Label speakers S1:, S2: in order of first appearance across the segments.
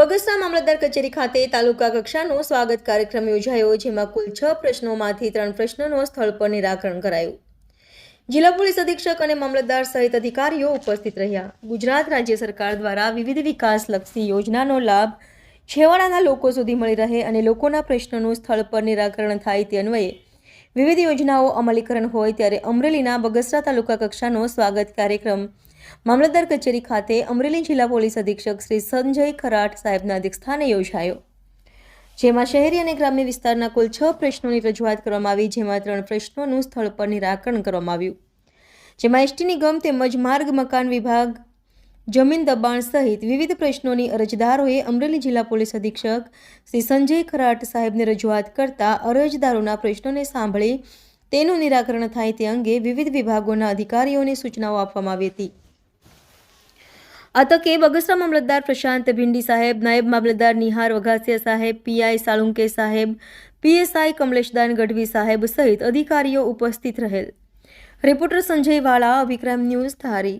S1: બગસરા મામલતદાર કચેરી ખાતે તાલુકા કક્ષાનો સ્વાગત કાર્યક્રમ યોજાયો, જેમાં કુલ છ પ્રશ્નોમાંથી ત્રણ પ્રશ્નોનો સ્થળ પર નિરાકરણ કરાયું. જિલ્લા પોલીસ અધિક્ષક અને મામલતદાર સહિત અધિકારીઓ ઉપસ્થિત રહ્યા. ગુજરાત રાજ્ય સરકાર દ્વારા વિવિધ વિકાસલક્ષી યોજનાનો લાભ છેવાડાના લોકો સુધી મળી રહે અને લોકોના પ્રશ્નોનું સ્થળ પર નિરાકરણ થાય તે અન્વયે વિવિધ યોજનાઓ અમલીકરણ હોય ત્યારે અમરેલીના બગસરા તાલુકા કક્ષાનો સ્વાગત કાર્યક્રમ. મામલતદાર કચેરી ખાતે અમરેલી જિલ્લા પોલીસ અધિક્ષક શ્રી સંજય ખરાટ સાહેબના અધ્યક્ષસ્થાને યોજાયો. જેમાં શહેરી અને ગ્રામ્ય વિસ્તારના કુલ છ પ્રશ્નોની રજૂઆત કરવામાં આવી, જેમાં ત્રણ પ્રશ્નોનું સ્થળ પર નિરાકરણ કરવામાં આવ્યું. જેમાં એસટી નિગમ તેમજ માર્ગ મકાન વિભાગ જમીન દબાણ સહિત વિવિધ પ્રશ્નોની અરજદારોએ અમરેલી જિલ્લા પોલીસ અધિક્ષક શ્રી સંજય ખરાટ સાહેબને રજૂઆત કરતા અરજદારોના પ્રશ્નોને સાંભળી તેનું નિરાકરણ થાય તે અંગે વિવિધ વિભાગોના અધિકારીઓને સૂચનાઓ આપવામાં આવી હતી. આ તકે બગસરા મામલતદાર પ્રશાંત ભિંડી સાહેબ, નાયબ મામલતદાર નિહાર વઘાસિયા સાહેબ, પીઆઈ સાળુંકે સાહેબ, પીએસઆઈ કમલેશદાન ગઢવી સાહેબ સહિત અધિકારીઓ ઉપસ્થિત રહેલ. રિપોર્ટર સંજય વાળા અભિક્રમ ન્યૂઝ ધારી.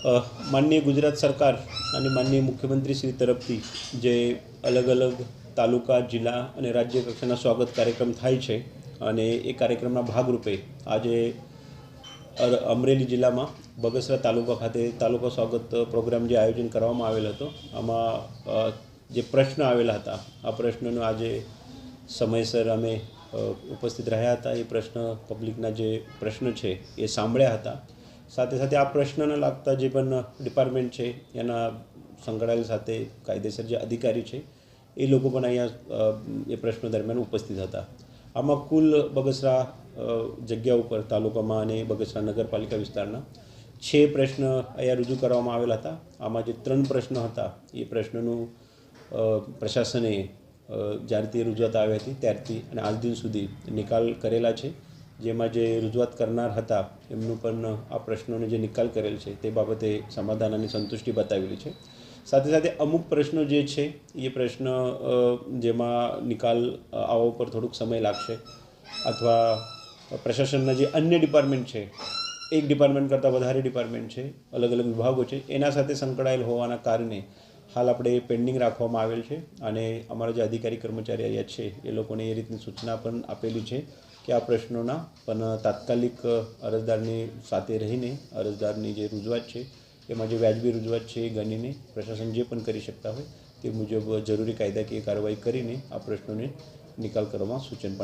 S2: માનનીય ગુજરાત સરકાર અને માનનીય મુખ્યમંત્રી શ્રી તરફથી જે અલગ અલગ તાલુકા, જિલ્લા અને રાજ્ય કક્ષાના સ્વાગત કાર્યક્રમ થાય છે અને એ કાર્યક્રમના ભાગરૂપે આજે અમરેલી જિલ્લામાં બગસરા તાલુકા ખાતે તાલુકા સ્વાગત પ્રોગ્રામ જે આયોજન કરવામાં આવેલ હતો, આમાં જે પ્રશ્ન આવેલા હતા, આ પ્રશ્નનો આજે સમયસર અમે ઉપસ્થિત રહ્યા હતા. એ પ્રશ્ન પબ્લિકના જે પ્રશ્ન છે એ સાંભળ્યા હતા. સાથે સાથે આ પ્રશ્નને લાગતા જે પણ ડિપાર્ટમેન્ટ છે, એના સંકળાયેલ સાથે કાયદેસર જે અધિકારી છે, એ લોકો પણ અહીંયા એ પ્રશ્નો દરમિયાન ઉપસ્થિત હતા. આમાં કુલ બગસરા જગ્યા ઉપર, તાલુકામાં અને બગસરા નગરપાલિકા વિસ્તારના છે પ્રશ્ન અહીંયા રજૂ કરવામાં આવેલા હતા. આમાં જે ત્રણ પ્રશ્નો હતા, એ પ્રશ્નનું પ્રશાસને જ્યારથી રજૂઆત આવી હતી, ત્યારથી અને આજ દિન સુધી નિકાલ કરેલા છે. જેમાં જે રજૂઆત કરનાર હતા, એમનું પણ આ પ્રશ્નોનો જે નિકાલ કરેલ છે, તે બાબતે સમાધાન અને સંતુષ્ટિ બતાવેલી છે. સાથે સાથે અમુક પ્રશ્નો જે છે, એ પ્રશ્ન જેમાં નિકાલ આવવા ઉપર થોડુંક સમય લાગશે અથવા પ્રશાસનના જે અન્ય ડિપાર્ટમેન્ટ છે, એક ડિપાર્ટમેન્ટ કરતાં વધારે ડિપાર્ટમેન્ટ છે અલગ અલગ વિભાગો છે, એના સાથે સંકળાયેલ હોવાના કારણે હાલ આપણે પેન્ડિંગ રાખવામાં આવેલ છે અને અમારા જે અધિકારી કર્મચારી અહીંયા છે, એ લોકોને એ રીતની સૂચના પણ આપેલી છે કે આ પ્રશ્નોના પણ તાત્કાલિક અરજદારની સાથે રહીને, અરજદારની જે રજૂઆત છે, એમાં જે વ્યાજબી રજૂઆત છે એ ગણીને પ્રશાસન જે પણ કરી શકતા હોય તે મુજબ જરૂરી કાયદાકીય કાર્યવાહી કરીને આ પ્રશ્નોને નિકાલ કરવામાં સૂચન પણ